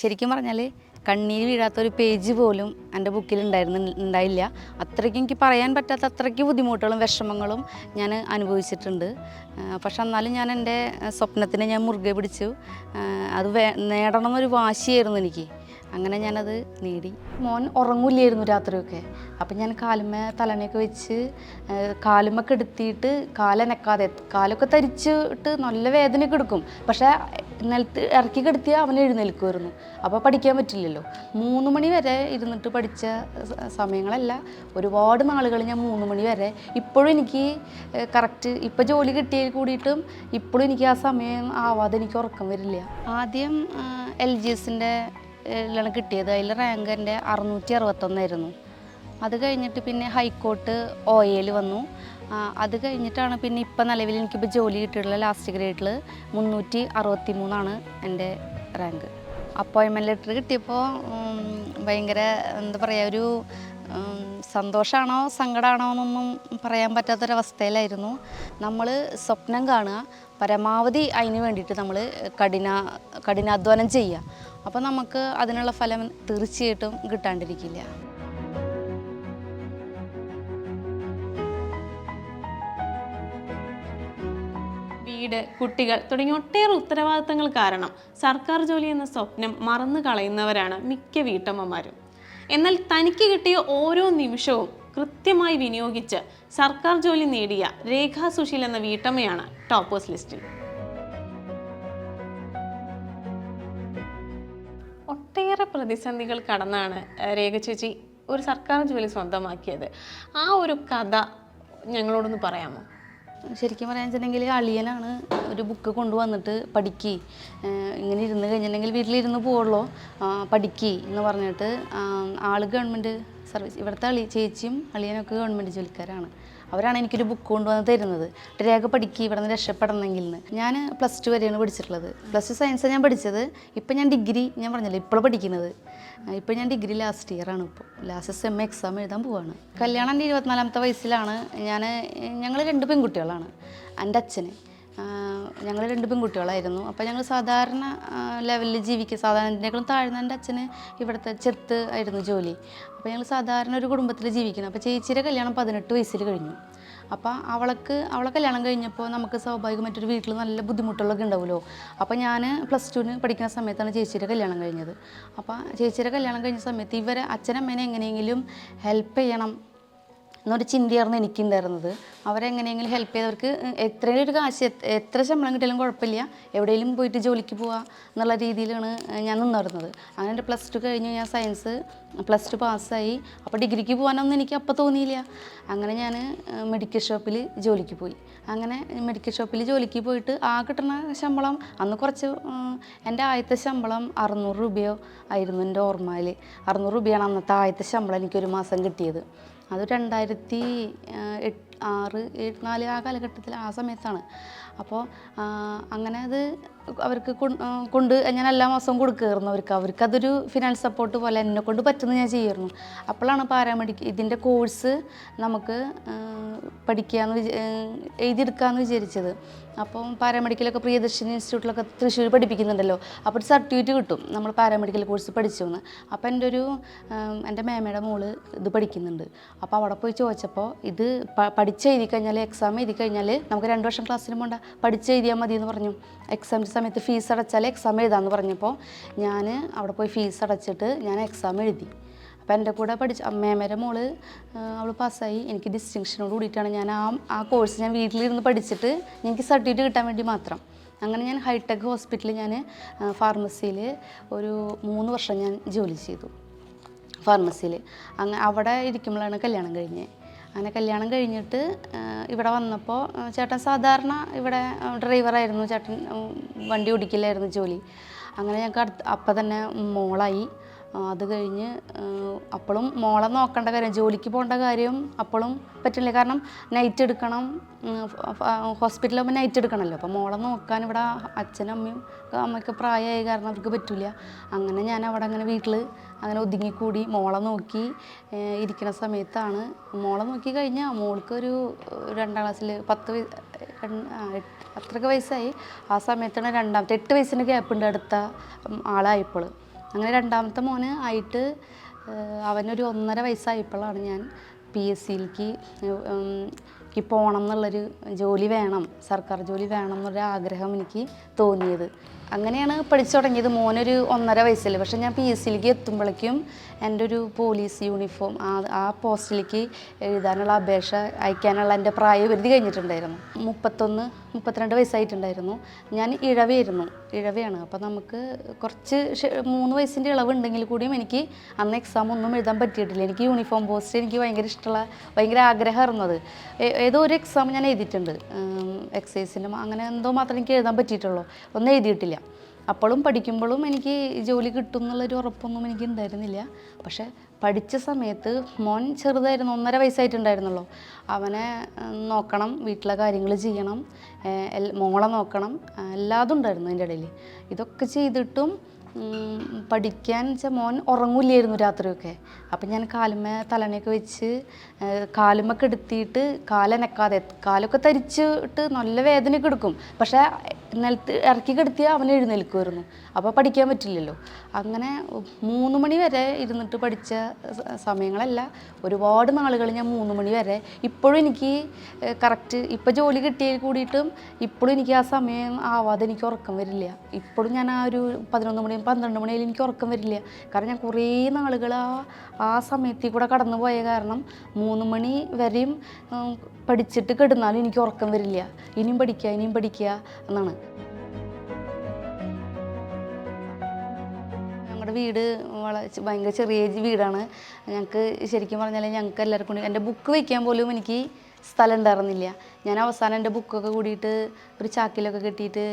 ശരിക്കും പറഞ്ഞാൽ കണ്ണീര് വീഴാത്തൊരു പേജ് പോലും എന്റെ ബുക്കിൽ ഉണ്ടായിരുന്നു ഉണ്ടായില്ല. അത്രയ്ക്കും എനിക്ക് പറയാൻ പറ്റാത്ത അത്രയ്ക്ക് ബുദ്ധിമുട്ടുകളും വിഷമങ്ങളും ഞാൻ അനുഭവിച്ചിട്ടുണ്ട്. പക്ഷെ എന്നാലും ഞാൻ എന്റെ സ്വപ്നത്തിനെ ഞാൻ മുറുകെ പിടിച്ചു. അത് നേടണം എന്നൊരു വാശിയായിരുന്നു എനിക്ക്. അങ്ങനെ ഞാനത് നേടി. മോൻ ഉറങ്ങൂലായിരുന്നു രാത്രിയൊക്കെ. അപ്പം ഞാൻ കാലുമ്മ തലണയൊക്കെ വെച്ച് കാലുമ്മ കെടുത്തിയിട്ട് കാലനക്കാതെ കാലൊക്കെ തരിച്ചിട്ട് നല്ല വേദനയൊക്കെ എടുക്കും. പക്ഷേ നിലത്ത് ഇറക്കി കിടത്തിയാൽ അവൻ എഴുന്നേൽക്കുമായിരുന്നു അപ്പോൾ പഠിക്കാൻ പറ്റില്ലല്ലോ. മൂന്ന് മണി വരെ ഇരുന്നിട്ട് പഠിച്ച സമയങ്ങളല്ല. ഒരുപാട് നാളുകൾ ഞാൻ മൂന്ന് മണി വരെ ഇപ്പോഴും എനിക്ക് കറക്റ്റ് ഇപ്പോൾ ജോലി കിട്ടിയതിൽ കൂടിയിട്ടും ഇപ്പോഴും എനിക്ക് ആ സമയം ആവാതെ എനിക്ക് ഉറക്കം വരില്ല. ആദ്യം എൽ ജി എസിന്റെ ലാണ് കിട്ടിയത്. അതിൽ റാങ്ക് എന്റെ അറുന്നൂറ്റി അറുപത്തൊന്നായിരുന്നു അത് കഴിഞ്ഞിട്ട് പിന്നെ ഹൈക്കോർട്ട് ഒ എയിൽ വന്നു. അത് കഴിഞ്ഞിട്ടാണ് പിന്നെ ഇപ്പം നിലവിൽ എനിക്കിപ്പോൾ ജോലി കിട്ടിയിട്ടുള്ള ലാസ്റ്റ് ഗ്രേഡിൽ മുന്നൂറ്റി അറുപത്തി മൂന്നാണ് എന്റെ റാങ്ക് അപ്പോയിൻമെന്റ് ലെറ്റർ കിട്ടിയപ്പോൾ ഭയങ്കര എന്താ പറയുക ഒരു സന്തോഷമാണോ സങ്കടമാണോ എന്നൊന്നും പറയാൻ പറ്റാത്തൊരവസ്ഥയിലായിരുന്നു. നമ്മൾ സ്വപ്നം കാണുക പരമാവധി അതിന് വേണ്ടിയിട്ട് നമ്മൾ കഠിന കഠിനാധ്വാനം ചെയ്യുക അപ്പോൾ നമുക്ക് അതിനുള്ള ഫലം തീർച്ചയായിട്ടും കിട്ടാണ്ടിരിക്കില്ല. വീട് കുട്ടികൾ തുടങ്ങിയ ഒട്ടേറെ ഉത്തരവാദിത്തങ്ങൾ കാരണം സർക്കാർ ജോലി എന്ന സ്വപ്നം മറന്നു കളയുന്നവരാണ് മിക്ക വീട്ടമ്മമാരും. എന്നാൽ തനിക്ക് കിട്ടിയ ഓരോ നിമിഷവും കൃത്യമായി വിനിയോഗിച്ച് സർക്കാർ ജോലി നേടിയ രേഖാ സുശീൽ എന്ന വീട്ടമ്മയാണ് ടോപ്പേഴ്സ് ലിസ്റ്റിൽ. ഒട്ടേറെ പ്രതിസന്ധികൾ കടന്നാണ് രേഖ ചേച്ചി ഒരു സർക്കാർ ജോലി സ്വന്തമാക്കിയത്. ആ ഒരു കഥ ഞങ്ങളോടൊന്ന് പറയാമോ? ശരിക്കും പറയാൻ വെച്ചിട്ടുണ്ടെങ്കിൽ അളിയനാണ് ഒരു ബുക്ക് കൊണ്ടുവന്നിട്ട് പഠിക്കി. ഇങ്ങനെ ഇരുന്ന് കഴിഞ്ഞിട്ടുണ്ടെങ്കിൽ വീട്ടിലിരുന്ന് പോവുള്ളൂ. പഠിക്കി എന്ന് പറഞ്ഞിട്ട് ആൾ ഗവൺമെന്റ് സർവീസ് ഇവിടുത്തെ അളി ചേച്ചിയും അളിയനൊക്കെ ഗവൺമെന്റ് ജോലിക്കാരാണ്. അവരാണ് എനിക്കൊരു ബുക്ക് കൊണ്ടുവന്ന് തരുന്നത്. രേഖ പഠിക്കി ഇവിടെ നിന്ന് രക്ഷപ്പെടണമെങ്കിൽ ഞാൻ പ്ലസ് ടു വരെയാണ് പഠിച്ചിട്ടുള്ളത്. പ്ലസ് ടു സയൻസാണ് ഞാൻ പഠിച്ചത്. ഇപ്പം ഞാൻ ഡിഗ്രി ഞാൻ പറഞ്ഞില്ല ഇപ്പോൾ പഠിക്കുന്നത്. ഇപ്പം ഞാൻ ഡിഗ്രി ലാസ്റ്റ് ഇയർ ആണ് ഇപ്പോൾ ലാസ്റ്റ് സെം എക്സാം എഴുതാൻ പോവാണ്. കല്യാണം എന്റെ ഇരുപത്തിനാലാമത്തെ വയസ്സിലാണ്. ഞാൻ ഞങ്ങൾ രണ്ട് പെൺകുട്ടികളാണ്. എന്റെ അച്ഛന്. ഞങ്ങൾ രണ്ട് പെൺകുട്ടികളായിരുന്നു. അപ്പോൾ ഞങ്ങൾ സാധാരണ ലെവലിൽ ജീവിക്കുക സാധാരണത്തിനേക്കാളും താഴ്ന്ന എന്റെ അച്ഛന് ഇവിടുത്തെ ചെറുത്ത് ആയിരുന്നു ജോലി. അപ്പോൾ ഞങ്ങൾ സാധാരണ ഒരു കുടുംബത്തിൽ ജീവിക്കണം അപ്പോൾ ചേച്ചിയുടെ കല്യാണം പതിനെട്ട് വയസ്സിൽ കഴിഞ്ഞു. അപ്പോൾ അവൾക്ക് അവളെ കല്യാണം കഴിഞ്ഞപ്പോൾ നമുക്ക് സ്വാഭാവികമായിട്ടൊരു വീട്ടിൽ നല്ല ബുദ്ധിമുട്ടുകളൊക്കെ ഉണ്ടാവുമല്ലോ. അപ്പോൾ ഞാൻ പ്ലസ് ടുവിന് പഠിക്കുന്ന സമയത്താണ് ചേച്ചിയുടെ കല്യാണം കഴിഞ്ഞത്. അപ്പോൾ ചേച്ചിയുടെ കല്യാണം കഴിഞ്ഞ സമയത്ത് ഇവരെ അച്ഛനമ്മേനെ എങ്ങനെയെങ്കിലും ഹെൽപ്പ് ചെയ്യണം എന്നൊരു ചിന്തയായിരുന്നു എനിക്കുണ്ടായിരുന്നത്. അവരെങ്ങനെയെങ്കിലും ഹെൽപ്പ് ചെയ്തവർക്ക് എത്രയും ഒരു കാശ് എത്ര- ശമ്പളം കിട്ടിയാലും കുഴപ്പമില്ല. എവിടെയെങ്കിലും പോയിട്ട് ജോലിക്ക് പോവുക എന്നുള്ള രീതിയിലാണ് ഞാൻ നിന്നിരുന്നത് അങ്ങനെ എന്റെ പ്ലസ് ടു കഴിഞ്ഞു ഞാൻ സയൻസ് പ്ലസ് ടു പാസ്സായി അപ്പോൾ ഡിഗ്രിക്ക് പോകാനൊന്നും എനിക്ക് അപ്പോൾ തോന്നിയില്ല. അങ്ങനെ ഞാൻ മെഡിക്കൽ ഷോപ്പിൽ ജോലിക്ക് പോയി. അങ്ങനെ മെഡിക്കൽ ഷോപ്പിൽ ജോലിക്ക് പോയിട്ട് ആ കിട്ടുന്ന ശമ്പളം അന്ന് കുറച്ച് എന്റെ ആദ്യത്തെ ശമ്പളം അറുന്നൂറ് രൂപയോ ആയിരുന്നു എന്റെ ഓർമ്മയിൽ അറുന്നൂറ് രൂപയാണ് അന്നത്തെ ആദ്യത്തെ ശമ്പളം എനിക്കൊരു മാസം കിട്ടിയത്. അത് രണ്ടായിരത്തി എട്ട് ആറ് ഏഴ് നാല് ആ കാലഘട്ടത്തിൽ ആ സമയത്താണ്. അപ്പോൾ അങ്ങനെ അത് അവർക്ക് കൊണ്ട് ഞാൻ എല്ലാ മാസവും കൊടുക്കുകയായിരുന്നു അവർക്ക്. അവർക്ക് അതൊരു ഫിനാൻസ് സപ്പോർട്ട് പോലെ എന്നെ കൊണ്ട് പറ്റുന്ന ഞാൻ ചെയ്യുമായിരുന്നു. അപ്പോഴാണ് പാരാമെഡിക് ഇതിന്റെ കോഴ്സ് നമുക്ക് പഠിക്കാമെന്ന് എഴുതിയെടുക്കാമെന്ന് വിചാരിച്ചത്. അപ്പം പാരാമെഡിക്കലൊക്കെ പ്രിയദർശിനി ഇൻസ്റ്റിറ്റ്യൂട്ടിലൊക്കെ തൃശ്ശൂർ പഠിപ്പിക്കുന്നുണ്ടല്ലോ. അപ്പോൾ ഒരു സർട്ടിഫിക്കറ്റ് കിട്ടും. നമ്മൾ പാരാമെഡിക്കൽ കോഴ്സ് പഠിച്ചു എന്ന് അപ്പോൾ എന്റെ ഒരു എന്റെ മേമയുടെ മോൾ ഇത് പഠിക്കുന്നുണ്ട്. അപ്പോൾ അവിടെ പോയി ചോദിച്ചപ്പോൾ ഇത് പഠിച്ചെഴുതി കഴിഞ്ഞാൽ എക്സാം എഴുതി കഴിഞ്ഞാൽ നമുക്ക് രണ്ട് വർഷം ക്ലാസ്സിന് പോകണ്ട പഠിച്ച് എഴുതിയാൽ മതി എന്ന് പറഞ്ഞു. എക്സാമിന്റെ സമയത്ത് ഫീസ് അടച്ചാൽ എക്സാം എഴുതാമെന്ന് പറഞ്ഞപ്പോൾ ഞാൻ അവിടെ പോയി ഫീസ് അടച്ചിട്ട് ഞാൻ എക്സാം എഴുതി. അപ്പോൾ എന്റെ കൂടെ പഠിച്ച അമ്മേമേരെ മോൾ അവൾ പാസ്സായി എനിക്ക് ഡിസ്റ്റിങ്ഷനോട് കൂടിയിട്ടാണ് ഞാൻ ആ ആ കോഴ്സ് ഞാൻ വീട്ടിലിരുന്ന് പഠിച്ചിട്ട് എനിക്ക് സർട്ടിഫിക്കറ്റ് കിട്ടാൻ വേണ്ടി മാത്രം. അങ്ങനെ ഞാൻ ഹൈടെക് ഹോസ്പിറ്റലിൽ ഞാൻ ഫാർമസിയിൽ ഒരു മൂന്ന് വർഷം ഞാൻ ജോലി ചെയ്തു. ഫാർമസിയിൽ അങ്ങനെ അവിടെ ഇരിക്കുമ്പോഴാണ് കല്യാണം കഴിഞ്ഞത്. അങ്ങനെ കല്യാണം കഴിഞ്ഞിട്ട് ഇവിടെ വന്നപ്പോൾ ചേട്ടൻ സാധാരണ ഇവിടെ ഡ്രൈവറായിരുന്നു. ചേട്ടൻ വണ്ടി ഓടിക്കില്ലായിരുന്നു ജോലി. അങ്ങനെ ഞങ്ങൾക്ക് അപ്പം തന്നെ മോളായി. അത് കഴിഞ്ഞ് അപ്പോഴും മോളെ നോക്കേണ്ട കാര്യം ജോലിക്ക് പോകേണ്ട കാര്യം അപ്പോഴും പറ്റില്ല. കാരണം നൈറ്റ് എടുക്കണം ഹോസ്പിറ്റലിൽ പോകുമ്പോൾ നൈറ്റ് എടുക്കണമല്ലോ അപ്പോൾ മോളെ നോക്കാൻ ഇവിടെ അച്ഛനും അമ്മയും അമ്മയ്ക്ക് പ്രായമായി കാരണം അവർക്ക് പറ്റില്ല അങ്ങനെ ഞാൻ അവിടെ അങ്ങനെ വീട്ടിൽ അങ്ങനെ ഒതുങ്ങിക്കൂടി മോളെ നോക്കി ഇരിക്കുന്ന സമയത്താണ് മോളെ നോക്കി കഴിഞ്ഞാൽ മോൾക്ക് ഒരു രണ്ടാം ക്ലാസ്സിൽ പത്ത് അത്രയൊക്കെ വയസ്സായി. ആ സമയത്താണ് രണ്ടാമത്തെ എട്ട് വയസ്സിന് ഗ്യാപ്പ് ഉണ്ട് അടുത്ത ആളായപ്പോൾ അങ്ങനെ രണ്ടാമത്തെ മോന് ആയിട്ട് അവനൊരു ഒന്നര വയസ്സായപ്പോഴാണ് ഞാൻ പി എസ് സിയിലേക്ക് എനിക്ക് പോകണം എന്നുള്ളൊരു ജോലി വേണം സർക്കാർ ജോലി വേണം എന്നൊരു ആഗ്രഹം എനിക്ക് തോന്നിയത്. അങ്ങനെയാണ് പഠിച്ചു തുടങ്ങിയത്. മോനൊരു ഒന്നര വയസ്സിൽ പക്ഷേ ഞാൻ പി എസ് സിയിലേക്ക് എത്തുമ്പോഴേക്കും എന്റെ ഒരു പോലീസ് യൂണിഫോം ആ ആ പോസ്റ്റിലേക്ക് എഴുതാനുള്ള അപേക്ഷ അയക്കാനുള്ള എന്റെ പ്രായപരിധി കഴിഞ്ഞിട്ടുണ്ടായിരുന്നു. മുപ്പത്തൊന്ന് മുപ്പത്തിരണ്ട് വയസ്സായിട്ടുണ്ടായിരുന്നു. ഞാൻ ഇഴവയായിരുന്നു. ഇഴവയാണ്. അപ്പോൾ നമുക്ക് കുറച്ച് മൂന്ന് വയസ്സിന്റെ ഇളവുണ്ടെങ്കിൽ കൂടിയും എനിക്ക് അന്ന് എക്സാം ഒന്നും എഴുതാൻ പറ്റിയിട്ടില്ല. എനിക്ക് യൂണിഫോം പോസ്റ്റ് എനിക്ക് ഭയങ്കര ഇഷ്ടമുള്ള ഭയങ്കര ആഗ്രഹമായിരുന്നു അത്. ഏതോ ഒരു എക്സാം ഞാൻ എഴുതിയിട്ടുണ്ട്. എക്സൈസിന്റെ അങ്ങനെ എന്തോ മാത്രമേ എനിക്ക് എഴുതാൻ പറ്റിയിട്ടുള്ളൂ. ഒന്നും എഴുതിയിട്ടില്ല. അപ്പോഴും പഠിക്കുമ്പോഴും എനിക്ക് ജോലി കിട്ടും എന്നുള്ളൊരു ഉറപ്പൊന്നും എനിക്ക് ഉണ്ടായിരുന്നില്ല. പക്ഷെ പഠിച്ച സമയത്ത് മോൻ ചെറുതായിരുന്നു ഒന്നര വയസ്സായിട്ടുണ്ടായിരുന്നുള്ളൂ. അവനെ നോക്കണം വീട്ടിലെ കാര്യങ്ങൾ ചെയ്യണം മോളെ നോക്കണം എല്ലാതും ഉണ്ടായിരുന്നു അതിന്റെ ഇടയിൽ. ഇതൊക്കെ ചെയ്തിട്ടും പഠിക്കാൻ വെച്ചാൽ മോൻ ഉറങ്ങൂലായിരുന്നു രാത്രിയൊക്കെ. അപ്പം ഞാൻ കാലുമ്മ തലണയൊക്കെ വെച്ച് കാലുമൊക്കെ എടുത്തിട്ട് കാലനക്കാതെ കാലൊക്കെ തരിച്ചിട്ട് നല്ല വേദനയൊക്കെ എടുക്കും. പക്ഷേ നിലത്ത് ഇറക്കി കിടത്തിയാൽ അവൻ എഴുന്നേൽക്കുമായിരുന്നു അപ്പോൾ പഠിക്കാൻ പറ്റില്ലല്ലോ. അങ്ങനെ മൂന്ന് മണി വരെ ഇരുന്നിട്ട് പഠിച്ച സമയങ്ങളല്ല. ഒരുപാട് നാളുകൾ ഞാൻ മൂന്ന് മണി വരെ ഇപ്പോഴും എനിക്ക് കറക്റ്റ് ഇപ്പോൾ ജോലി കിട്ടിയതിൽ കൂടിയിട്ടും ഇപ്പോഴും എനിക്ക് ആ സമയം ആവാതെ എനിക്ക് ഉറക്കം വരില്ല. ഇപ്പോഴും ഞാൻ ആ ഒരു പതിനൊന്ന് മണി പന്ത്രണ്ട് മണിയിൽ എനിക്ക് ഉറക്കം വരില്ല. കാരണം ഞാൻ കുറേ നാളുകൾ ആ ആ സമയത്തിൽ കൂടെ കടന്നു പോയ കാരണം മൂന്ന് മണി വരെയും പഠിച്ചിട്ട് കിടന്നാലും എനിക്ക് ഉറക്കം വരില്ല. ഇനിയും പഠിക്കുക ഇനിയും പഠിക്കുക എന്നാണ്. വീട് വളരെ ചെ- ഭയങ്കര ചെറിയ വീടാണ്. ഞങ്ങൾക്ക് ശരിക്കും പറഞ്ഞാൽ ഞങ്ങൾക്ക് എല്ലാവർക്കും എന്റെ ബുക്ക് വയ്ക്കാൻ പോലും എനിക്ക് സ്ഥലം ഉണ്ടായിരുന്നില്ല. ഞാൻ അവസാനം എന്റെ ബുക്കൊക്കെ കൂടിയിട്ട് ഒരു ചാക്കിലൊക്കെ കെട്ടിയിട്ട്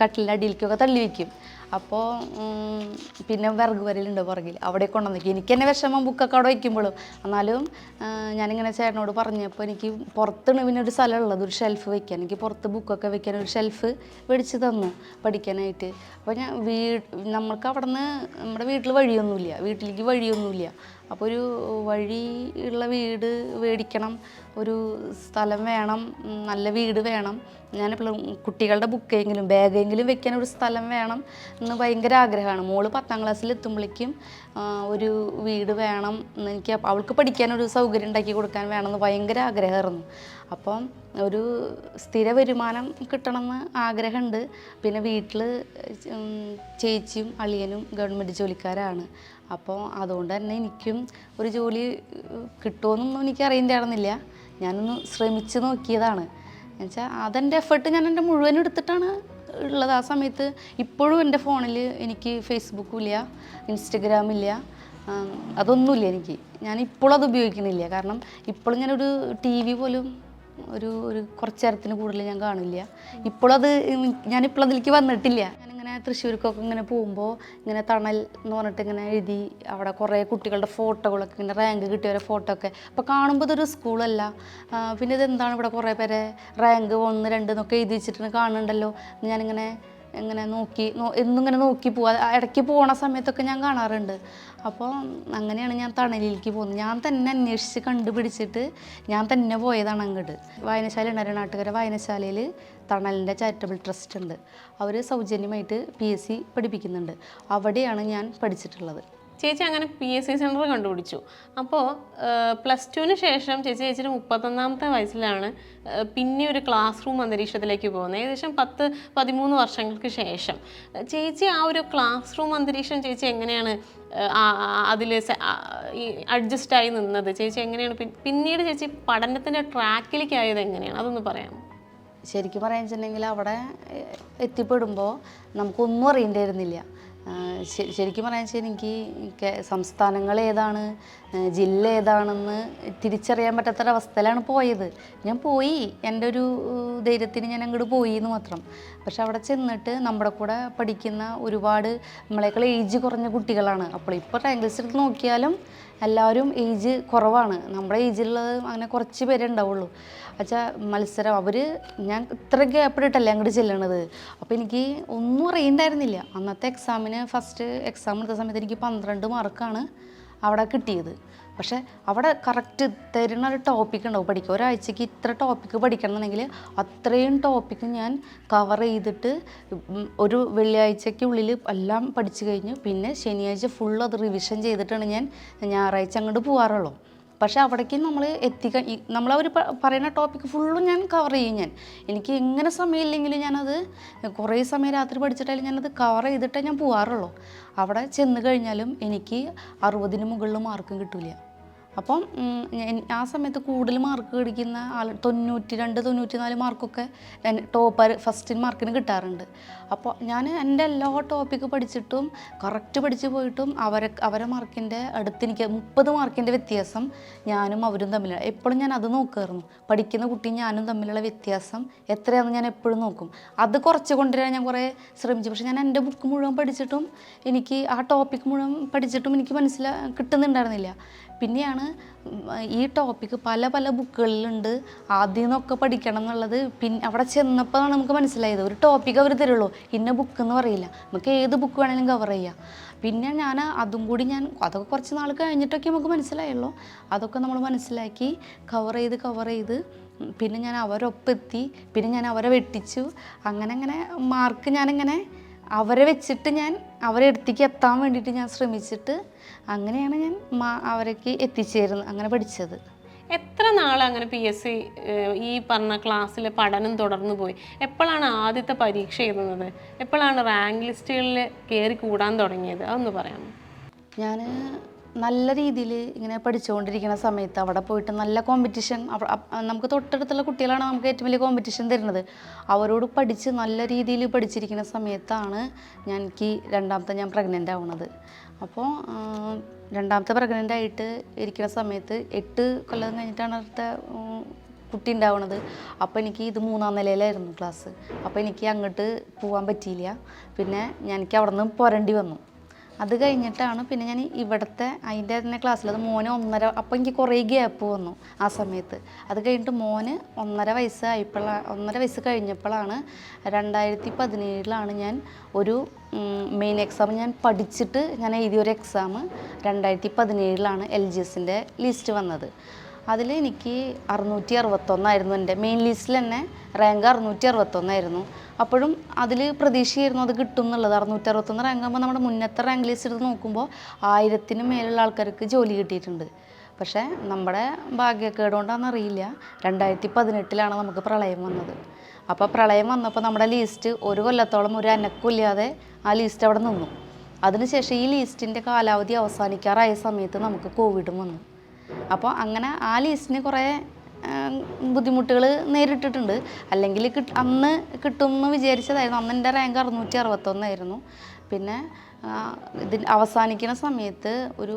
കട്ടിലിന്റെ അടിയിലേക്കൊക്കെ തള്ളി വയ്ക്കും അപ്പോൾ പിന്നെ വിറക് വരലുണ്ട് പുറകിൽ. അവിടെ കൊണ്ടുവന്നിരിക്കും എനിക്ക് തന്നെ വിഷമം ബുക്കൊക്കെ അവിടെ വയ്ക്കുമ്പോഴും എന്നാലും ഞാനിങ്ങനെ ചേട്ടനോട് പറഞ്ഞപ്പോൾ എനിക്ക് പുറത്താണ് പിന്നെ ഒരു സ്ഥലം ഉള്ളത് ഒരു ഷെൽഫ് വയ്ക്കാൻ എനിക്ക് പുറത്ത് ബുക്കൊക്കെ വയ്ക്കാൻ ഒരു ഷെൽഫ് മേടിച്ച് തന്നു പഠിക്കാനായിട്ട്. അപ്പോൾ ഞാൻ വീ നമ്മൾക്ക് അവിടെ നിന്ന് നമ്മുടെ വീട്ടിൽ വഴിയൊന്നുമില്ല. വീട്ടിലേക്ക് വഴിയൊന്നുമില്ല. അപ്പോൾ ഒരു വഴി ഉള്ള വീട് മേടിക്കണം ഒരു സ്ഥലം വേണം നല്ല വീട് വേണം. ഞാനെപ്പോഴും കുട്ടികളുടെ ബുക്കെങ്കിലും ബാഗെങ്കിലും വെക്കാൻ ഒരു സ്ഥലം വേണം എന്ന് ഭയങ്കര ആഗ്രഹമാണ്. മോൾ പത്താം ക്ലാസ്സിൽ എത്തുമ്പോഴേക്കും ഒരു വീട് വേണം എന്ന് എനിക്ക് അവൾക്ക് പഠിക്കാനൊരു സൗകര്യം ഉണ്ടാക്കി കൊടുക്കാൻ വേണമെന്ന് ഭയങ്കര ആഗ്രഹമായിരുന്നു. അപ്പം ഒരു സ്ഥിര വരുമാനം കിട്ടണമെന്ന് ആഗ്രഹമുണ്ട്. പിന്നെ വീട്ടിൽ ചേച്ചിയും അളിയനും ഗവൺമെന്റ് ജോലിക്കാരാണ്. അപ്പോൾ അതുകൊണ്ട് തന്നെ എനിക്കും ഒരു ജോലി കിട്ടുമെന്നൊന്നും എനിക്ക് അറിയണ്ടായിരുന്നില്ല ഞാനൊന്ന് ശ്രമിച്ച് നോക്കിയതാണ്. എന്നുവെച്ചാൽ അതെന്റെ എഫേർട്ട് ഞാൻ എന്റെ മുഴുവൻ എടുത്തിട്ടാണ് ഉള്ളത്. ആ സമയത്ത് ഇപ്പോഴും എന്റെ ഫോണിൽ എനിക്ക് ഫേസ്ബുക്കും ഇല്ല ഇൻസ്റ്റഗ്രാമില്ല അതൊന്നുമില്ല എനിക്ക്. ഞാൻ ഇപ്പോഴും അത് ഉപയോഗിക്കുന്നില്ല. കാരണം ഇപ്പോഴും ഞാനൊരു ടി വി പോലും ഒരു ഒരു കുറച്ച് നേരത്തിന് കൂടുതൽ ഞാൻ കാണില്ല ഇപ്പോഴത് ഞാനിപ്പോൾ അതിലേക്ക് വന്നിട്ടില്ല. ഞാനിങ്ങനെ തൃശ്ശൂർക്കൊക്കെ ഇങ്ങനെ പോകുമ്പോൾ ഇങ്ങനെ തണൽ എന്ന് പറഞ്ഞിട്ട് ഇങ്ങനെ എഴുതി അവിടെ കുറേ കുട്ടികളുടെ ഫോട്ടോകളൊക്കെ ഇങ്ങനെ റാങ്ക് കിട്ടിയവരെ ഫോട്ടോ ഒക്കെ. അപ്പോൾ കാണുമ്പോൾ ഇതൊരു സ്കൂളല്ല പിന്നെ ഇതെന്താണ് ഇവിടെ കുറേ പേരെ റാങ്ക് ഒന്ന് രണ്ട് എന്നൊക്കെ എഴുതി വെച്ചിട്ട് കാണുന്നുണ്ടല്ലോ. ഞാനിങ്ങനെ ഇങ്ങനെ നോക്കി എന്നിങ്ങനെ എന്നും ഇങ്ങനെ നോക്കി പോവാ. ഇടയ്ക്ക് പോണ സമയത്തൊക്കെ ഞാൻ കാണാറുണ്ട്. അപ്പോൾ അങ്ങനെയാണ് ഞാൻ തണലിലേക്ക് പോകുന്നത്. ഞാൻ തന്നെ അന്വേഷിച്ച് കണ്ടുപിടിച്ചിട്ട് ഞാൻ തന്നെ പോയതാണ് അങ്ങോട്ട്. വായനശാല ഉണ്ടായിരുന്ന നാട്ടുകാരെ വായനശാലയിൽ തണലിന്റെ ചാരിറ്റബിൾ ട്രസ്റ്റ് ഉണ്ട്. അവർ സൗജന്യമായിട്ട് പി എസ് സി പഠിപ്പിക്കുന്നുണ്ട്. അവിടെയാണ് ഞാൻ പഠിച്ചിട്ടുള്ളത്. ചേച്ചി അങ്ങനെ പി എസ് സി സെന്റർ കണ്ടുപിടിച്ചു. അപ്പോൾ പ്ലസ് ടുവിന് ശേഷം ചേച്ചി ചേച്ചിയുടെ മുപ്പത്തൊന്നാമത്തെ വയസ്സിലാണ് പിന്നെ ഒരു ക്ലാസ് റൂം അന്തരീക്ഷത്തിലേക്ക് പോകുന്നത്. ഏകദേശം പത്ത് പതിമൂന്ന് വർഷങ്ങൾക്ക് ശേഷം. ചേച്ചി ആ ഒരു ക്ലാസ് റൂം അന്തരീക്ഷം ചേച്ചി എങ്ങനെയാണ് അതിൽ അഡ്ജസ്റ്റ് അഡ്ജസ്റ്റായി നിന്നത്? ചേച്ചി എങ്ങനെയാണ് പിന്നീട് ചേച്ചി പഠനത്തിന്റെ ട്രാക്കിലേക്ക് ആയത് എങ്ങനെയാണ്? അതൊന്ന് പറയാമോ? ശരിക്കും പറയാന്ന് വെച്ചിട്ടുണ്ടെങ്കിൽ അവിടെ എത്തിപ്പെടുമ്പോൾ നമുക്കൊന്നും അറിയണ്ടായിരുന്നില്ല. ശരിക്കും പറയാൻ വെച്ചാൽ എനിക്ക് സംസ്ഥാനങ്ങൾ ഏതാണ് ജില്ല ഏതാണെന്ന് തിരിച്ചറിയാൻ പറ്റാത്തൊരവസ്ഥയിലാണ് പോയത്. ഞാൻ പോയി എന്റെ ഒരു ധൈര്യത്തിന് ഞാൻ അങ്ങോട്ട് പോയി എന്ന് മാത്രം. പക്ഷെ അവിടെ ചെന്നിട്ട് നമ്മുടെ കൂടെ പഠിക്കുന്ന ഒരുപാട് നമ്മളെക്കാൾ ഏജ് കുറഞ്ഞ കുട്ടികളാണ്. അപ്പോൾ ഇപ്പോൾ റാങ്ക് ലിസ്റ്റ് എടുത്ത് നോക്കിയാലും എല്ലാവരും ഏജ് കുറവാണ്. നമ്മുടെ ഏജിലുള്ളത് അങ്ങനെ കുറച്ച് പേരേ ഉണ്ടാവുള്ളൂ. അച്ഛാ മത്സരം. അവർ ഞാൻ ഇത്ര ഗ്യാപ്പ് ഇട്ടല്ലേ അങ്ങോട്ട് ചെല്ലണത്. അപ്പോൾ എനിക്ക് ഒന്നും അറിയണ്ടായിരുന്നില്ല. അന്നത്തെ എക്സാമിന് ഫസ്റ്റ് എക്സാം എടുത്ത സമയത്ത് എനിക്ക് പന്ത്രണ്ട് മാർക്കാണ് അവിടെ കിട്ടിയത്. പക്ഷെ അവിടെ കറക്റ്റ് തരുന്ന ഒരു ടോപ്പിക് ഉണ്ടാവും. പഠിക്കുക ഒരാഴ്ചക്ക് ഇത്ര ടോപ്പിക്ക് പഠിക്കണം എന്നുണ്ടെങ്കിൽ അത്രയും ടോപ്പിക്ക് ഞാൻ കവർ ചെയ്തിട്ട് ഒരു വെള്ളിയാഴ്ചയ്ക്കുള്ളിൽ എല്ലാം പഠിച്ചു കഴിഞ്ഞു. പിന്നെ ശനിയാഴ്ച ഫുൾ അത് റിവിഷൻ ചെയ്തിട്ടാണ് ഞാൻ ഞായറാഴ്ച അങ്ങോട്ട് പോകാറുള്ളൂ പക്ഷേ അവിടേക്ക് നമ്മൾ എത്തിക്ക നമ്മൾ അവർ പറയുന്ന ടോപ്പിക് ഫുള്ളും ഞാൻ കവർ ചെയ്യും ഞാൻ. എനിക്ക് എങ്ങനെ സമയമില്ലെങ്കിലും ഞാനത് കുറേ സമയം രാത്രി പഠിച്ചിട്ടായാലും ഞാനത് കവർ ചെയ്തിട്ടേ ഞാൻ പോകാറുള്ളൂ അവിടെ ചെന്ന് കഴിഞ്ഞാലും എനിക്ക് അറുപതിന് മുകളിൽ മാർക്കും കിട്ടില്ല അപ്പം ആ സമയത്ത് കൂടുതൽ മാർക്ക് മേടിക്കുന്ന ആൾ തൊണ്ണൂറ്റി രണ്ട് തൊണ്ണൂറ്റി നാല് മാർക്കൊക്കെ ടോപ്പർ ഫസ്റ്റ് മാർക്കിന് കിട്ടാറുണ്ട്. അപ്പോൾ ഞാൻ എന്റെ എല്ലാ ടോപ്പിക്ക് പഠിച്ചിട്ടും കറക്റ്റ് പഠിച്ച് പോയിട്ടും അവരെ അവരെ മാർക്കിന്റെ അടുത്ത് എനിക്ക് മുപ്പത് മാർക്കിന്റെ വ്യത്യാസം ഞാനും അവരും തമ്മിലാണ് എപ്പോഴും ഞാൻ അത് നോക്കുമായിരുന്നു പഠിക്കുന്ന കുട്ടിയും ഞാനും തമ്മിലുള്ള വ്യത്യാസം എത്രയാണെന്ന് ഞാൻ എപ്പോഴും നോക്കും. അത് കുറച്ച് കൊണ്ടുവരാൻ ഞാൻ കുറേ ശ്രമിച്ചു. പക്ഷേ ഞാൻ എന്റെ ബുക്ക് മുഴുവൻ പഠിച്ചിട്ടും എനിക്ക് ആ ടോപ്പിക്ക് മുഴുവൻ പഠിച്ചിട്ടും എനിക്ക് മനസ്സിലാ കിട്ടുന്നുണ്ടായിരുന്നില്ല. പിന്നെയാണ് ഈ ടോപ്പിക്ക് പല പല ബുക്കുകളിലുണ്ട് ആദ്യം നിന്നൊക്കെ പഠിക്കണം എന്നുള്ളത് പിന്നെ അവിടെ ചെന്നപ്പോഴാണ് നമുക്ക് മനസ്സിലായത്. ഒരു ടോപ്പിക്ക് അവർ തരുള്ളൂ. ഇന്ന ബുക്ക് എന്ന് പറയില്ല. നമുക്ക് ഏത് ബുക്ക് വേണമെങ്കിലും കവർ ചെയ്യാം. പിന്നെ ഞാൻ അതും കൂടി ഞാൻ അതൊക്കെ കുറച്ച് നാൾ കഴിഞ്ഞിട്ടൊക്കെ നമുക്ക് മനസ്സിലായുള്ളൂ. അതൊക്കെ നമ്മൾ മനസ്സിലാക്കി കവർ ചെയ്ത് കവർ ചെയ്ത് പിന്നെ ഞാൻ അവരൊപ്പെത്തി പിന്നെ ഞാൻ അവരെ വെട്ടിച്ചു. അങ്ങനെ അങ്ങനെ മാർക്ക് ഞാനിങ്ങനെ അവരെ വെച്ചിട്ട് ഞാൻ അവരെ അടുത്തേക്ക് എത്താൻ വേണ്ടിയിട്ട് ഞാൻ ശ്രമിച്ചിട്ട് അങ്ങനെയാണ് ഞാൻ മാ- അവരേക്ക് എത്തിച്ചേരുന്നത് അങ്ങനെ പഠിച്ചത്. എത്ര നാൾ അങ്ങനെ പി എസ് സി ഈ പറഞ്ഞ ക്ലാസ്സിലെ പഠനം തുടർന്നു പോയി? എപ്പോഴാണ് ആദ്യത്തെ പരീക്ഷ എഴുതുന്നത്? എപ്പോഴാണ് റാങ്ക് ലിസ്റ്റുകളിൽ കയറി കൂടാൻ തുടങ്ങിയത്? അതൊന്ന് പറയാമോ? ഞാൻ നല്ല രീതിയിൽ ഇങ്ങനെ പഠിച്ചുകൊണ്ടിരിക്കുന്ന സമയത്ത് അവിടെ പോയിട്ട് നല്ല കോമ്പറ്റീഷൻ നമുക്ക് തൊട്ടടുത്തുള്ള കുട്ടികളാണ് നമുക്ക് ഏറ്റവും വലിയ കോമ്പറ്റീഷൻ തരുന്നത്. അവരോട് പഠിച്ച് നല്ല രീതിയിൽ പഠിച്ചിരിക്കുന്ന സമയത്താണ് ഞാൻ എനിക്ക് രണ്ടാമത്തെ ഞാൻ പ്രഗ്നന്റ് ആവുന്നത് അപ്പോൾ രണ്ടാമത്തെ പ്രഗ്നന്റ് ആയിട്ട് ഇരിക്കുന്ന സമയത്ത് എട്ട് കൊല്ലം കഴിഞ്ഞിട്ടാണ് അടുത്ത കുട്ടി ഉണ്ടാവണത്. അപ്പോൾ എനിക്ക് ഇത് മൂന്നാം നിലയിലായിരുന്നു ക്ലാസ് അപ്പോൾ എനിക്ക് അങ്ങോട്ട് പോകാൻ പറ്റിയില്ല. പിന്നെ ഞാൻ എനിക്ക് അവിടെ നിന്ന് പോരേണ്ടി വന്നു. അത് കഴിഞ്ഞിട്ടാണ് പിന്നെ ഞാൻ ഇവിടുത്തെ അതിന്റെ തന്നെ ക്ലാസ്സിൽ അത് മോന് ഒന്നര അപ്പം എനിക്ക് കുറേ ഗ്യാപ്പ് വന്നു ആ സമയത്ത്. അത് കഴിഞ്ഞിട്ട് മോന് ഒന്നര വയസ്സ് ആയപ്പോഴാണ് ഒന്നര വയസ്സ് കഴിഞ്ഞപ്പോഴാണ് രണ്ടായിരത്തി പതിനേഴിലാണ് ഞാൻ ഒരു മെയിൻ എക്സാം ഞാൻ പഠിച്ചിട്ട് ഞാൻ എഴുതിയൊരു എക്സാം രണ്ടായിരത്തി പതിനേഴിലാണ് എൽ ജി എസിന്റെ ലിസ്റ്റ് വന്നത്. അതിൽ എനിക്ക് അറുന്നൂറ്റി അറുപത്തൊന്നായിരുന്നു എന്റെ മെയിൻ ലിസ്റ്റിൽ തന്നെ റാങ്ക് അറുന്നൂറ്റി അറുപത്തൊന്നായിരുന്നു. അപ്പോഴും അതിൽ പ്രതീക്ഷയായിരുന്നു അത് കിട്ടും എന്നുള്ളത് അറുന്നൂറ്റി അറുപത്തൊന്ന് റാങ്ക് ആകുമ്പോൾ നമ്മുടെ മുന്നത്തെ റാങ്ക് ലിസ്റ്റ് എടുത്ത് നോക്കുമ്പോൾ ആയിരത്തിന് മേലുള്ള ആൾക്കാർക്ക് ജോലി കിട്ടിയിട്ടുണ്ട്. പക്ഷേ നമ്മുടെ ഭാഗ്യക്കേട് കൊണ്ടാണെന്ന് അറിയില്ല. രണ്ടായിരത്തി പതിനെട്ടിലാണ് നമുക്ക് പ്രളയം വന്നത്. അപ്പോൾ പ്രളയം വന്നപ്പോൾ നമ്മുടെ ലിസ്റ്റ് ഒരു കൊല്ലത്തോളം ഒരു അനക്കമില്ലാതെ ആ ലിസ്റ്റ് അവിടെ നിന്നു. അതിനുശേഷം ഈ ലിസ്റ്റിന്റെ കാലാവധി അവസാനിക്കാറായ സമയത്ത് നമുക്ക് കോവിഡും വന്നു. അപ്പോൾ അങ്ങനെ ആ ലിസ്റ്റിന് കുറേ ബുദ്ധിമുട്ടുകൾ നേരിട്ടിട്ടുണ്ട്. അല്ലെങ്കിൽ അന്ന് കിട്ടുമെന്ന് വിചാരിച്ചതായിരുന്നു. അന്ന് എന്റെ റാങ്ക് അറുന്നൂറ്റി അറുപത്തൊന്നായിരുന്നു പിന്നെ ഇതിൽ അവസാനിക്കുന്ന സമയത്ത് ഒരു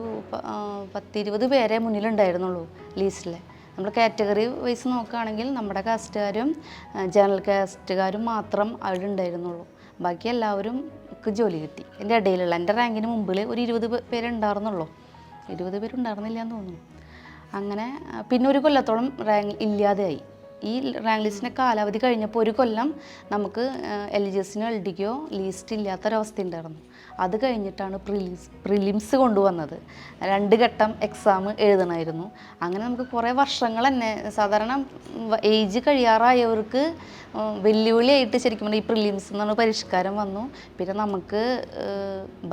പത്തിരുപത് പേരെ മുന്നിലുണ്ടായിരുന്നുള്ളൂ ലീസ്റ്റിലെ നമ്മൾ കാറ്റഗറി വൈസ് നോക്കുകയാണെങ്കിൽ നമ്മുടെ കാസ്റ്റുകാരും ജനറൽ കാസ്റ്റുകാരും മാത്രം അവിടെ ഉണ്ടായിരുന്നുള്ളൂ. ബാക്കി എല്ലാവരും ജോലി കിട്ടി. എന്റെ ഇടയിലുള്ള എന്റെ റാങ്കിന് മുമ്പിൽ ഒരു ഇരുപത് പേരുണ്ടായിരുന്നുള്ളൂ. ഇരുപത് പേരുണ്ടായിരുന്നില്ല എന്ന് തോന്നുന്നു. അങ്ങനെ പിന്നെ ഒരു കൊല്ലത്തോളം റാങ്ക് ഇല്ലാതെയായി. ഈ റാങ്ക് ലിസ്റ്റിന്റെ കാലാവധി കഴിഞ്ഞപ്പോൾ ഒരു കൊല്ലം നമുക്ക് എൽ ജി എസിനോ എൽ ഡിക്കോ ലീസ്റ്റ് ഇല്ലാത്തൊരവസ്ഥ ഉണ്ടായിരുന്നു അത് കഴിഞ്ഞിട്ടാണ് പ്രിലിംസ് പ്രിലിംസ് കൊണ്ടുവന്നത്. രണ്ട് ഘട്ടം എക്സാം എഴുതണമായിരുന്നു. അങ്ങനെ നമുക്ക് കുറേ വർഷങ്ങൾ തന്നെ സാധാരണ ഏജ് കഴിയാറായവർക്ക് വെല്ലുവിളിയായിട്ട് ശരിക്കും പറഞ്ഞാൽ ഈ പ്രിലിംസ് എന്നാണ് പരിഷ്കാരം വന്നു. പിന്നെ നമുക്ക്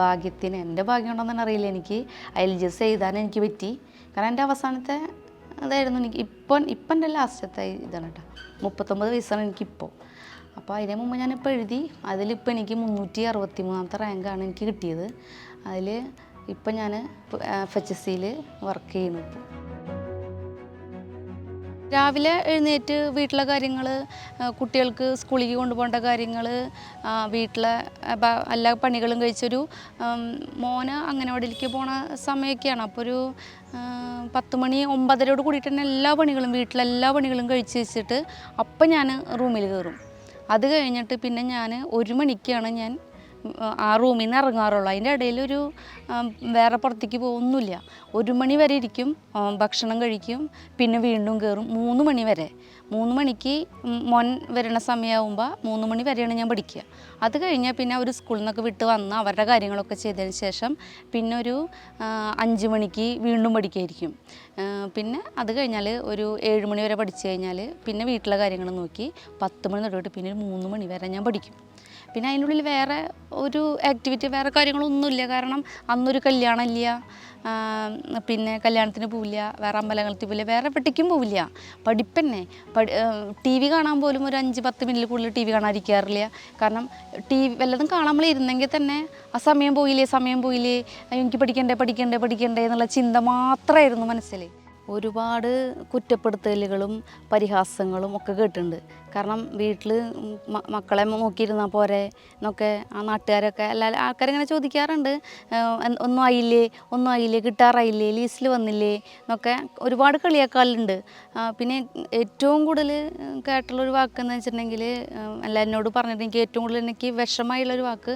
ഭാഗ്യത്തിന് എന്റെ ഭാഗ്യം തന്നെ അറിയില്ല എനിക്ക്. എൽ ജി എസ് എഴുതാൻ എനിക്ക് പറ്റി. കാരണം എന്റെ അവസാനത്തെ അതായിരുന്നു എനിക്ക് ഇപ്പം ഇപ്പം എന്റെ ലാസ്റ്റത്തെ ഇതാണ് കേട്ടോ. മുപ്പത്തൊമ്പത് വയസ്സാണ് എനിക്കിപ്പോൾ. അപ്പോൾ അതിന് മുമ്പ് ഞാനിപ്പോൾ എഴുതി അതിലിപ്പോൾ എനിക്ക് മുന്നൂറ്റി അറുപത്തി മൂന്നാമത്തെ റാങ്കാണ് എനിക്ക് കിട്ടിയത്. അതിൽ ഇപ്പം ഞാൻ എഫ് എച്ച് എസ് സിയിൽ വർക്ക് ചെയ്യുന്നു ഇപ്പോൾ രാവിലെ എഴുന്നേറ്റ് വീട്ടിലെ കാര്യങ്ങൾ കുട്ടികൾക്ക് സ്കൂളിലേക്ക് കൊണ്ടുപോകേണ്ട കാര്യങ്ങൾ വീട്ടിലെ എല്ലാ പണികളും കഴിച്ചൊരു മോന് അങ്ങനവാടിയിലേക്ക് പോണ സമയമൊക്കെയാണ് അപ്പോൾ ഒരു പത്ത് മണി ഒമ്പതരയോട് കൂടിയിട്ട് തന്നെ എല്ലാ പണികളും വീട്ടിലെ എല്ലാ പണികളും കഴിച്ച് വെച്ചിട്ട് അപ്പം ഞാൻ റൂമിൽ കയറും. അത് കഴിഞ്ഞിട്ട് പിന്നെ ഞാൻ ഒരു മണിക്കാണ് ഞാൻ ആ റൂമിൽ നിന്ന് ഇറങ്ങാറുള്ളൂ. അതിന്റെ ഇടയിൽ ഒരു വേറെ പുറത്തേക്ക് പോകുന്നില്ല ഒരു മണി വരെ ഇരിക്കും ഭക്ഷണം കഴിക്കും പിന്നെ വീണ്ടും കയറും മൂന്ന് മണി വരെ. മൂന്ന് മണിക്ക് മോൻ വരണ സമയമാകുമ്പോൾ മൂന്ന് മണി വരെയാണ് ഞാൻ പഠിക്കുക. അത് കഴിഞ്ഞാൽ പിന്നെ അവർ സ്കൂളിൽ നിന്നൊക്കെ വിട്ട് വന്ന് അവരുടെ കാര്യങ്ങളൊക്കെ ചെയ്തതിന് ശേഷം പിന്നെ ഒരു അഞ്ച് മണിക്ക് വീണ്ടും പഠിക്കായിരിക്കും. പിന്നെ അത് കഴിഞ്ഞാൽ ഒരു ഏഴ് മണി വരെ പഠിച്ചു കഴിഞ്ഞാൽ പിന്നെ വീട്ടിലെ കാര്യങ്ങൾ നോക്കി പത്ത് മണി തൊട്ടിട്ട് പിന്നെ ഒരു മൂന്ന് മണി വരെ ഞാൻ പഠിക്കും. പിന്നെ അതിനുള്ളിൽ വേറെ ഒരു ആക്ടിവിറ്റി വേറെ കാര്യങ്ങളൊന്നുമില്ല. കാരണം അന്നൊരു കല്യാണം ഇല്ല. പിന്നെ കല്യാണത്തിന് പോവില്ല. വേറെ അമ്പലങ്ങളിൽ പോവില്ല. വേറെ എവിടേക്കും പോവില്ല. പഠിപ്പന്നെ. പഠി ടി വി കാണാൻ പോലും ഒരു അഞ്ച് പത്ത് മിനിറ്റിൽ കൂടുതൽ ടി വി കാണാതിരിക്കാറില്ല കാരണം ടി വി വല്ലതും കാണാൻ നമ്മൾ ഇരുന്നെങ്കിൽ തന്നെ ആ സമയം പോയില്ലേ സമയം പോയില്ലേ. എനിക്ക് പഠിക്കണ്ടേ പഠിക്കണ്ടേ പഠിക്കണ്ടേ എന്നുള്ള ചിന്ത മാത്രമായിരുന്നു മനസ്സിൽ. ഒരുപാട് കുറ്റപ്പെടുത്തലുകളും പരിഹാസങ്ങളും ഒക്കെ കേട്ടിട്ടുണ്ട്. കാരണം വീട്ടിൽ മക്കളെ നോക്കിയിരുന്നാൽ പോരെ എന്നൊക്കെ ആ നാട്ടുകാരൊക്കെ എല്ലാ ആൾക്കാരിങ്ങനെ ചോദിക്കാറുണ്ട്. ഒന്നും ആയില്ലേ? ഒന്നും ആയില്ലേ? കിട്ടാറായില്ലേ? ലീസ്റ്റിൽ വന്നില്ലേ? എന്നൊക്കെ ഒരുപാട് കളിയാക്കാറുണ്ട്. പിന്നെ ഏറ്റവും കൂടുതൽ കേട്ടുള്ളൊരു വാക്കെന്ന് വെച്ചിട്ടുണ്ടെങ്കിൽ അല്ല എന്നോട് പറഞ്ഞിട്ട് എനിക്ക് ഏറ്റവും കൂടുതൽ എനിക്ക് വിഷമായുള്ളൊരു വാക്ക്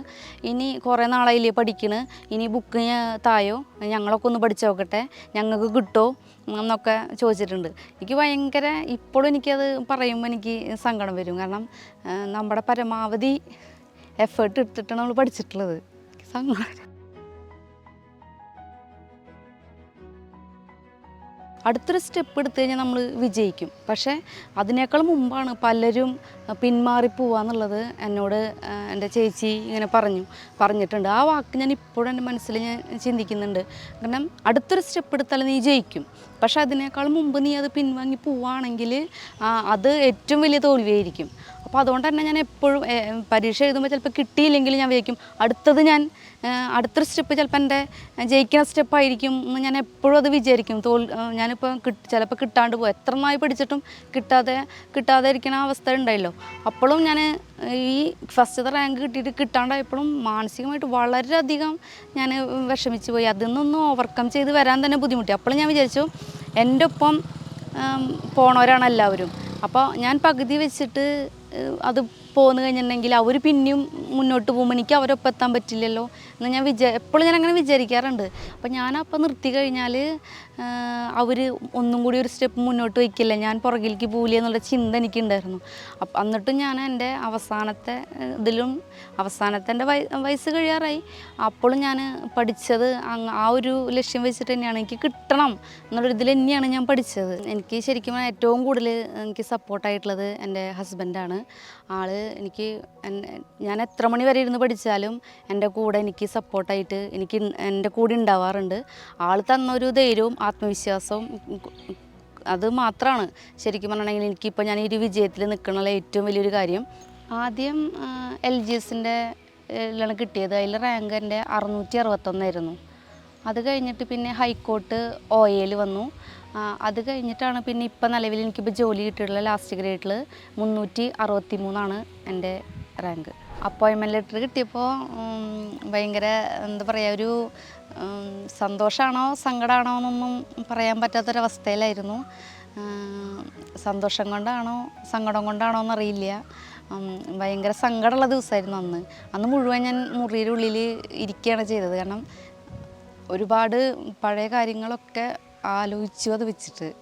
ഇനി കുറേ നാളായില്ലേ പഠിക്കണ്. ഇനി ബുക്ക് തായോ? ഞങ്ങളൊക്കെ ഒന്ന് പഠിച്ചു നോക്കട്ടെ ഞങ്ങൾക്ക് കിട്ടോ? എന്നൊക്കെ ചോദിച്ചിട്ടുണ്ട്. എനിക്ക് ഭയങ്കര ഇപ്പോഴും എനിക്കത് പറയുമ്പോൾ എനിക്ക് സങ്കടം വരും. കാരണം നമ്മുടെ പരമാവധി എഫേർട്ട് എടുത്തിട്ടാണ് നമ്മൾ പഠിച്ചിട്ടുള്ളത്. സങ്കടം അടുത്തൊരു സ്റ്റെപ്പ് എടുത്തു കഴിഞ്ഞാൽ നമ്മൾ വിജയിക്കും. പക്ഷേ അതിനേക്കാൾ മുമ്പാണ് പലരും പിന്മാറി പോവാന്നുള്ളത് എന്നോട് എന്റെ ചേച്ചി ഇങ്ങനെ പറഞ്ഞു പറഞ്ഞിട്ടുണ്ട്. ആ വാക്ക് ഞാൻ ഇപ്പോഴും എന്റെ മനസ്സിൽ ഞാൻ ചിന്തിക്കുന്നുണ്ട്. കാരണം അടുത്തൊരു സ്റ്റെപ്പ് എടുത്താൽ നീ ജയിക്കും. പക്ഷെ അതിനേക്കാൾ മുമ്പ് നീ അത് പിൻവാങ്ങി പോവുകയാണെങ്കിൽ അത് ഏറ്റവും വലിയ തോൽവിയായിരിക്കും. അപ്പോൾ അതുകൊണ്ട് തന്നെ ഞാൻ എപ്പോഴും പരീക്ഷ എഴുതുമ്പോൾ ചിലപ്പോൾ കിട്ടിയില്ലെങ്കിൽ ഞാൻ വിചാരിക്കും അടുത്തത് ഞാൻ അടുത്തൊരു സ്റ്റെപ്പ് ചിലപ്പോൾ എന്റെ ജയിക്കുന്ന സ്റ്റെപ്പായിരിക്കും എന്ന് ഞാൻ എപ്പോഴും അത് വിചാരിക്കും. തോൽ ഞാനിപ്പോൾ കിട്ട് ചിലപ്പോൾ കിട്ടാണ്ട് പോകും. എത്ര നായി പഠിച്ചിട്ടും കിട്ടാതെ കിട്ടാതെ ഇരിക്കുന്ന അവസ്ഥ ഉണ്ടായല്ലോ. അപ്പോഴും ഞാൻ ഈ ഫസ്റ്റത്തെ റാങ്ക് കിട്ടിയിട്ട് കിട്ടാണ്ടായപ്പോഴും മാനസികമായിട്ട് വളരെയധികം ഞാൻ വിഷമിച്ചു പോയി. അതിൽ നിന്നൊന്ന് ഓവർകം ചെയ്ത് വരാൻ തന്നെ ബുദ്ധിമുട്ടി. അപ്പോൾ ഞാൻ വിചാരിച്ചു എന്റെ ഒപ്പം പോണവരാണ് എല്ലാവരും. അപ്പോൾ ഞാൻ പകുതി വെച്ചിട്ട് അത് പോന്നു കഴിഞ്ഞിട്ടുണ്ടെങ്കിൽ അവർ പിന്നെയും മുന്നോട്ട് പോകുമ്പോൾ എനിക്ക് അവരൊപ്പം എത്താൻ പറ്റില്ലല്ലോ എന്ന് ഞാൻ വിചാ എപ്പോഴും ഞാൻ അങ്ങനെ വിചാരിക്കാറുണ്ട്. അപ്പം ഞാൻ അപ്പം നിർത്തി കഴിഞ്ഞാൽ അവർ ഒന്നും കൂടി ഒരു സ്റ്റെപ്പ് മുന്നോട്ട് വയ്ക്കില്ല. ഞാൻ പുറകിലേക്ക് പോവില്ല എന്നുള്ള ചിന്ത എനിക്കുണ്ടായിരുന്നു. അപ്പം എന്നിട്ടും ഞാൻ എന്റെ അവസാനത്തെ ഇതിലും അവസാനത്തെ എന്റെ വയ വയസ്സ് കഴിയാറായി. അപ്പോഴും ഞാൻ പഠിച്ചത് ആ ഒരു ലക്ഷ്യം വെച്ചിട്ട് തന്നെയാണ്. എനിക്ക് കിട്ടണം എന്നുള്ളൊരു ഇതിൽ തന്നെയാണ് ഞാൻ പഠിച്ചത്. എനിക്ക് ശരിക്കും ഏറ്റവും കൂടുതൽ എനിക്ക് സപ്പോർട്ടായിട്ടുള്ളത് എന്റെ ഹസ്ബൻഡാണ് ആൾ എനിക്ക് ഞാൻ എത്ര മണി വരെ ഇരുന്ന് പഠിച്ചാലും എന്റെ കൂടെ എനിക്ക് സപ്പോർട്ടായിട്ട് എനിക്ക് എന്റെ കൂടെ ഉണ്ടാവാറുണ്ട് ആൾ തന്നൊരു ധൈര്യവും ആത്മവിശ്വാസവും അത് മാത്രമാണ് ശരിക്കും പറഞ്ഞിട്ടുണ്ടെങ്കിൽ എനിക്കിപ്പോൾ ഞാൻ ഈ ഒരു വിജയത്തിൽ നിൽക്കണുള്ള ഏറ്റവും വലിയൊരു കാര്യം. ആദ്യം എൽ ജി എസിന്റെ ലാണ് കിട്ടിയത്. അതിൽ റാങ്ക് എന്റെ അറുന്നൂറ്റി അറുപത്തൊന്നായിരുന്നു അത് കഴിഞ്ഞിട്ട് പിന്നെ ഹൈക്കോർട്ട് ഒ എയിൽ വന്നു. അത് കഴിഞ്ഞിട്ടാണ് പിന്നെ ഇപ്പം നിലവിൽ എനിക്കിപ്പോൾ ജോലി കിട്ടിയിട്ടുള്ള ലാസ്റ്റ് ഗ്രേഡിൽ മുന്നൂറ്റി അറുപത്തി മൂന്നാണ് എന്റെ റാങ്ക് അപ്പോയിൻമെന്റ് ലെറ്റർ കിട്ടിയപ്പോൾ ഭയങ്കര എന്താ പറയുക ഒരു സന്തോഷമാണോ സങ്കടമാണോ എന്നൊന്നും പറയാൻ പറ്റാത്തൊരവസ്ഥയിലായിരുന്നു. സന്തോഷം കൊണ്ടാണോ സങ്കടം കൊണ്ടാണോ എന്നറിയില്ല. ഭയങ്കര സങ്കടമുള്ള ദിവസമായിരുന്നു അന്ന്. അന്ന് മുഴുവൻ ഞാൻ മുറിയുടെ ഉള്ളിൽ ഇരിക്കുകയാണ് ചെയ്തത്. കാരണം ഒരുപാട് പഴയ കാര്യങ്ങളൊക്കെ ആലോചിച്ചു അത് വെച്ചിട്ട്.